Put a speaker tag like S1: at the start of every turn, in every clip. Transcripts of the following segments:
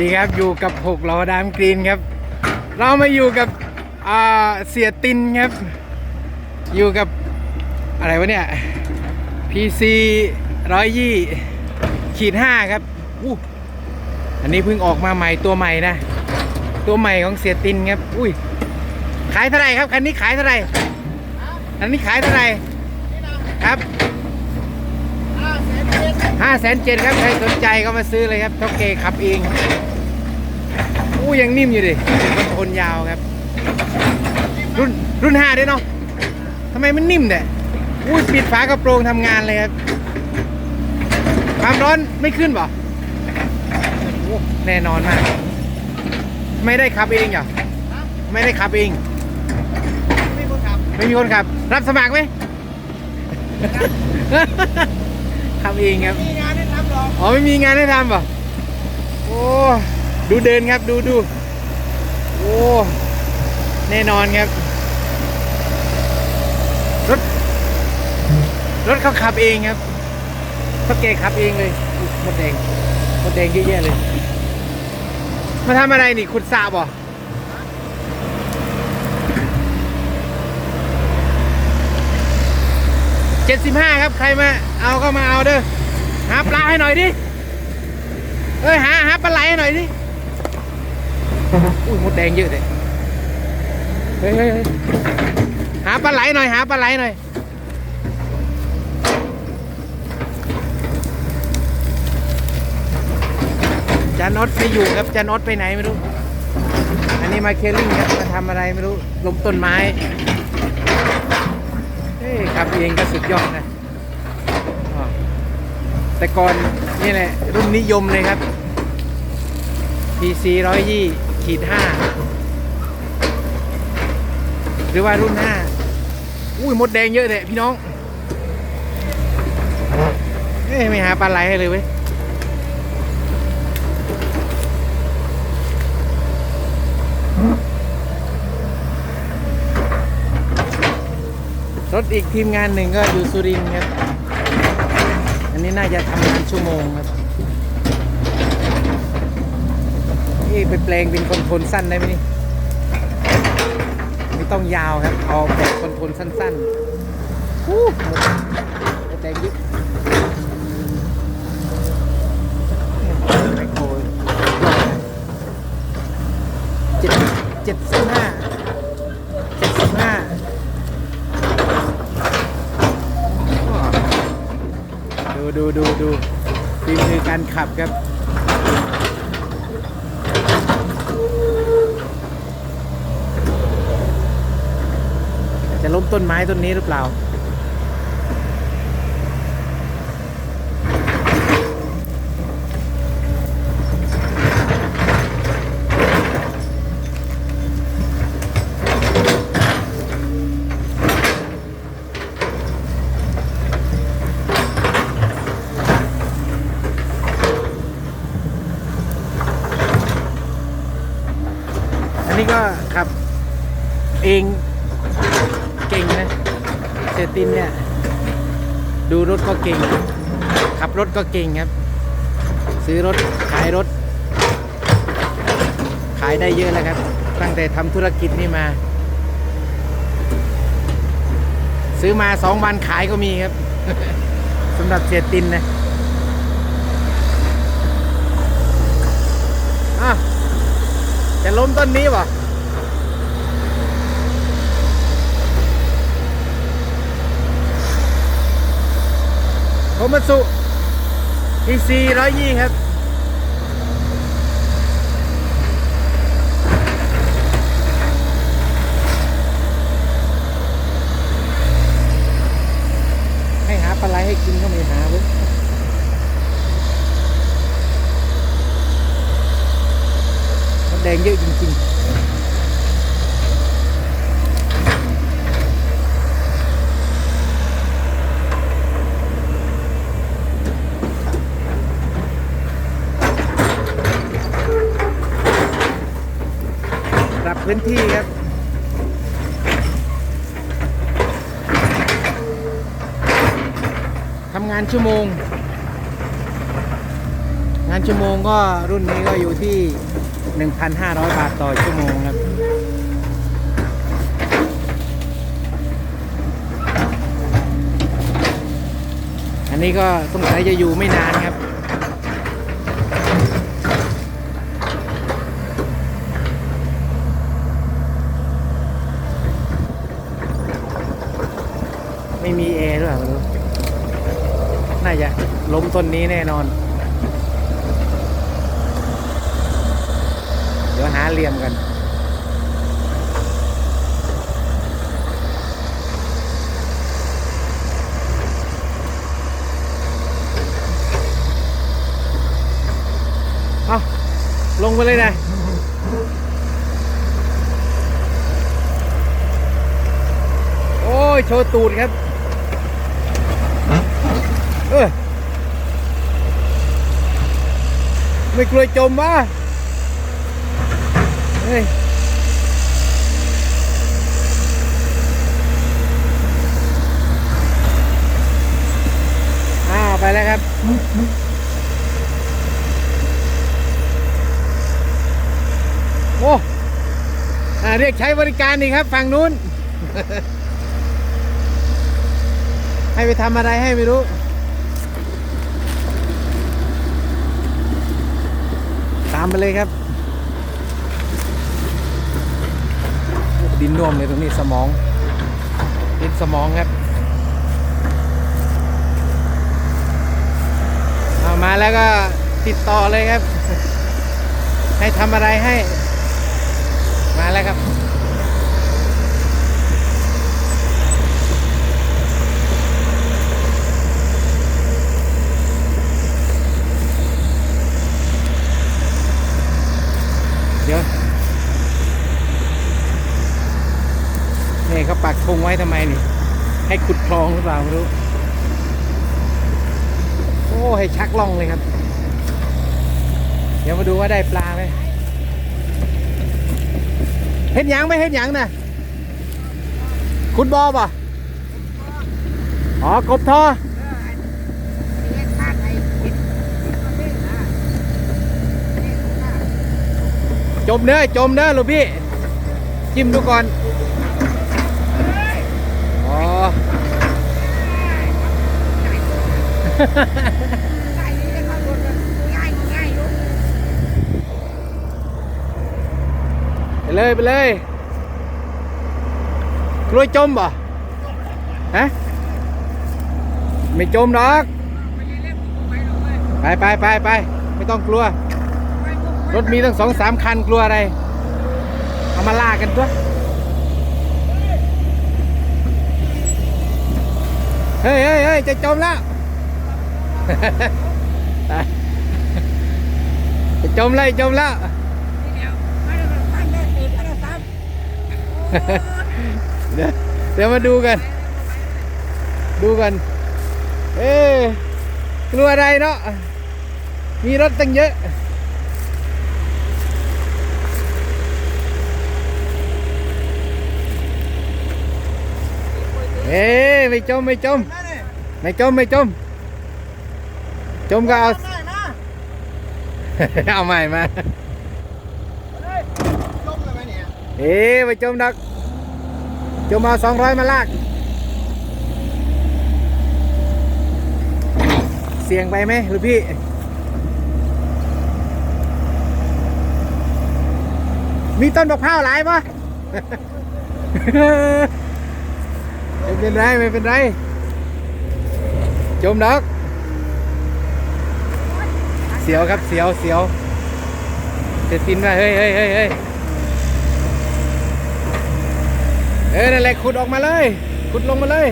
S1: ดีครับอยู่กับหกล้อดามกรีนครับ เรามาอยู่กับอ่าเสียตินครับ อยู่กับอะไรวะเนี่ย PC ร้อยยี่ขีดห้าครับอู้อันนี้เพิ่งออกมาใหม่ตัวใหม่นะ ตัวใหม่ของเสียตินครับ อุ้ยขายเท่าไหร่ครับคันนี้ขายเท่าไหร่อันนี้ขายเท่าไหร่ครับ ห้าแสนเจ็ดครับ ใครสนใจก็มาซื้อเลยครับท็อกเกขับเองอู้ยังนิ่มอยู่ดิเป็นคนยาวครับ รุ่นรุ่นห้าด้วยเนาะทำไมมันนิ่มเนี่ยอุ้ปิดฝากระโปรงทำงานเลยครับ ความร้อนไม่ขึ้นบ่โอ้แน่นอนมาก ไม่ได้ขับเองเหรอ ไม่ได้ขับเอง
S2: ไม่มีคนขับ
S1: ไม่มีคนขับ รับสมัครไหม ขับเองครับ
S2: มีงานให้ทำหรอก
S1: อ๋อไม่มีงานให้ทำป่ะโอ้ดูเดินครับดูดูโอ้แน่นอนครับ รถ รถเขาขับเองครับเขาเกขับเองเลยอุ๊ยหมดแดงหมดแดงเยอะแยะเลย มาทำอะไรนี่ขุดสระบ่ เจ็ดสิบห้าครับ ใครมาเอาก็มาเอาเด้อ หาปลาให้หน่อยดิ เอ้ยหาหาปลาไหลให้หน่อยดิ อุ้ยมดแดงเยอะเลยเฮ้ยหาปลาไหลหน่อย หาปลาไหลหน่อยจานอตไปอยู่ครับจานอตไปไหนไม่รู้ อันนี้มาเคลลิ่งครับมาทำอะไรไม่รู้ล้มต้นไม้ ขับเองก็สุดยอดนะแต่ก่อนนี่แหละ รุ่นนิยมเลยครับ PC ร้อยยี่ขีดห้าหรือว่ารุ่นห้าอุ้ยมดแดงเยอะเลยพี่น้องเอ้ไม่หาปลาไหลให้เลยเว้ย รถอีกทีมงานหนึ่งก็อยู่สุรินทร์ครับ อันนี้น่าจะทำงานชั่วโมงครับนี่ไปแปลงเป็นคนทนสั้นได้ไหมนี่ไม่ต้องยาวครับ เอาแบบคนทนสั้นๆฮู้หมดแดงยิบแมคโครเจ็ดเจ็ดสิบห้าเจ็ดสิบห้า ดูดูดูดูฝีมือการขับครับจะล้มต้นไม้ต้นนี้หรือเปล่า อันนี้ก็ขับ เองเก่งนะเซตินเนี่ย ดูรถก็เก่ง ขับรถก็เก่งครับ ซื้อรถขายรถ ขายได้เยอะแล้วครับ ตั้งแต่ทำธุรกิจนี่มา ซื้อมาสองวันขายก็มีครับสำหรับเสียตินนะอะ จะล้มต้นนี้ป่ะโทมัสุ EC ร้อยยี่ครับ ให้หาปลาไหลให้กินก็ไม่หาเว้ย มดแดงเยอะจริงๆปรับ พื้นที่ครับทำงานชั่วโมง งานชั่วโมงก็รุ่นนี้ก็อยู่ที่ 1,500 บาทต่อชั่วโมงครับอันนี้ก็สงสัยจะอยู่ไม่นานครับ ม่มีแอร์ด้วยไม่รู้น่าจะล้มต้นนี้แน่นอน เดี๋ยวหาเหลี่ยมกันเอาลงไปเลยนะโอ้ย โชว์ตูดครับ เออ ไม่กลัวจมวะเฮ้ยอ้าวไปแล้วครับโอ้อ่าเรียกใช้บริการนี่ครับ ฝั่งนู้น ให้ไปทำอะไรให้ไม่รู้ามไปเลยครับ ดินน่วมเลยตรงนี้สมอง ดินสมองครับเอามาแล้วก็ติดต่อเลยครับ ให้ทำอะไรให้ มาแล้วครับ ดี๋ยวนี่เขาปักธงไว้ทำไมนี่ ให้ขุดคลองหรือเปล่าไม่รู้ โอ้ ให้ชักล่องเลยครับ เดี๋ยวมาดูว่าได้ปลาไหมเห็นหยังไหมเห็นหยังนะคุณบอป่ะอ๋อกบทอ จมเด้อจมเด้อลูกพี่ จิ้มดูก่อนอ๋อไปเลยไปเลยกลัวจมป่ะฮะไม่จมหรอก ไปไปไปไปไม่ต้องกลัว รถมีตั้งสองสามคันกลัวอะไร เอามาลากกันตัวเฮ้ยเฮ้ยเฮ้ยจะจมแล้ว จะจมเลยจมแล้วเดี๋ยวเดี๋ยวมาดูกัน ดูกัน เอ๊กลัวอะไรเนาะ มีรถตั้งเยอะ เอ๊ะไม่จมไม่จม
S2: นั่นนี่
S1: ไม่จมไม่จม จมก็เอา
S2: ได้นะ
S1: เอาใหม่มา
S2: เฮ้ยลงเลยไหมเนี่ย
S1: เอ๊ะไม่จมดัก จมเอาสองร้อยมาลาก เสี่ยงไปไหมหรือพี่มีต้นมะพร้าวหลายปะ ไม่เป็นไรไม่เป็นไรจมดักเสียวครับเสียวเสียวเจะตินว่าเฮ้ยเฮ้ยเฮ้ยเฮ้ยเออนั่นแหละขุดออกมาเลย ขุดลงมาเลย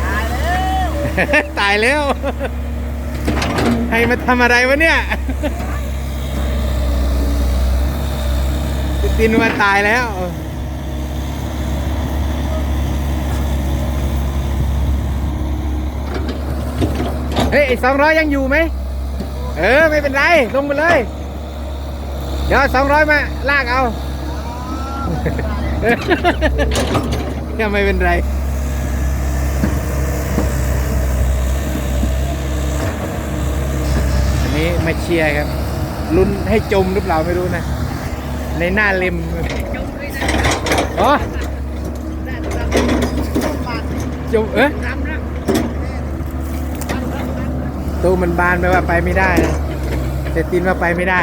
S2: ตายแล้ว
S1: ตายแล้วให้มาทำอะไรวะเนี่ยจะตินมาตายแล้ว เฮ้ยสองร้อยยังอยู่ไหม เออ ไม่เป็นไร ลงไปเลย เดี๋ยวสองร้อยมาลากเอายังไม่เป็นไรนี่มาเชียร์ครับ ลุ้นให้จมหรือเปล่าไม่รู้นะ ในหน้าเล็มอ๋อจมเอ๊ะ ตู้มันบานไปว่าไปไม่ได้นะแต่ตินว่าไปไม่ได้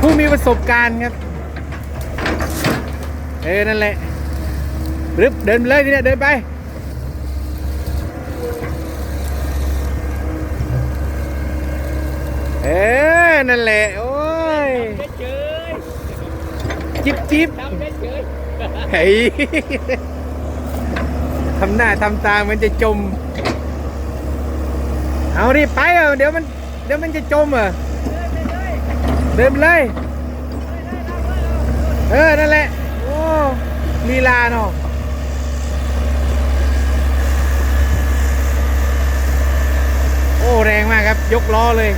S1: ผู้มีประสบการณ์ครับ เออ นั่นแหละรึบเดินไปเลยทีเนี้ยเดินไป เออ นั่นแหละ โอ้ยจิบจิบเฮ้ย ทำหน้าทำตามันจะจม เอาดิไปเออเดี๋ยวมัน เดี๋ยวมันจะจมเหรอเดินไปเลย เออ นั่นแหละ โอ้ลีลาเนาะโอ้ แรงมากครับ ยกล้อเลย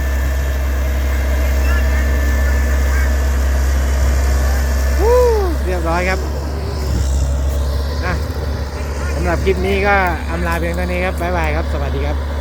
S1: เรียบร้อยครับำหรับคลิปนี้ก็อำลาเพียงเท่านี้ครับบ๊ายบายครับ สวัสดีครับ